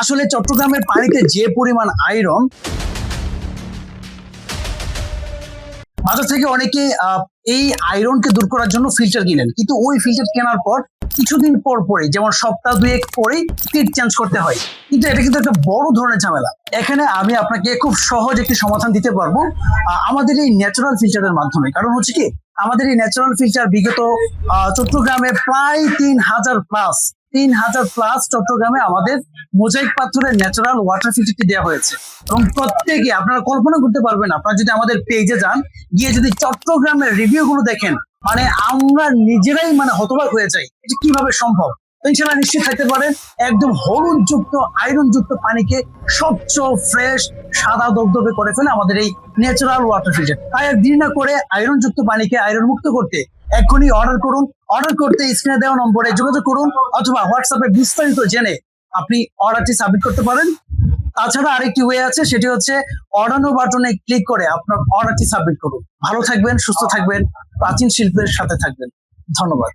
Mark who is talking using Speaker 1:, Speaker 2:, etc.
Speaker 1: আসলে চট্টগ্রামের পানিতে যে পরিমাণ আয়রন বাজার থেকে অনেকে এই আয়রনকে দূর করার জন্য ফিল্টার কিনেন। কিন্তু ওই ফিল্টার কেনার পর কিছুদিন পর পরে যেমন সপ্তাহ দুয়েক পরে ফিট চেঞ্জ করতে হয়। কিন্তু এটা কিন্তু একটা বড় ধরনের ঝামেলা। এখানে আমি আপনাকে খুব সহজ একটি সমাধান দিতে পারব। আমাদের এই ন্যাচারাল ফিল্টারের মাধ্যমে। কারণ হচ্ছে কি, আমাদের এই ন্যাচারাল ফিল্টার বিগত চট্টগ্রামে প্রায় তিন হাজার প্লাস তিন হাজার প্লাস চট্টগ্রামে আমাদের মোজাইক পাথরের ন্যাচারাল ওয়াটার ফিল্টারটি দেওয়া হয়েছে। এবং প্রত্যেকে আপনারা কল্পনা করতে পারবেন, আপনারা যদি আমাদের পেজে যান, গিয়ে যদি চট্টগ্রামের রিভিউ গুলো দেখেন মানে আমরা নিজেরাই মানে হতবাক হয়ে যাই, এটা কীভাবে সম্ভব? ইনশাল্লাহ নিশ্চিত থাকতে পারেন, একদম হলুদ যুক্ত আয়রন যুক্ত পানিকে স্বচ্ছ ফ্রেশ সাদা দবদবে করে ফেলে আমাদের এই ন্যাচারাল ওয়াটার ফিল্টার তাই আর দেরি না করে আয়রন যুক্ত পানিকে আয়রন মুক্ত করতে এখনই অর্ডার করুন। অর্ডার করতে স্ক্রিনে দেওয়া নম্বরে যোগাযোগ করুন অথবা হোয়াটসঅ্যাপে বিস্তারিত জেনে আপনি অর্ডারটি সাবমিট করতে পারেন। তাছাড়া আরেকটি ওয়ে আছে, সেটি হচ্ছে অর্ডানো বাটনে ক্লিক করে আপনার অর্ডারটি সাবমিট করুন। ভালো থাকবেন, সুস্থ থাকবেন, প্রাচীন শিল্পের সাথে থাকবেন। ধন্যবাদ।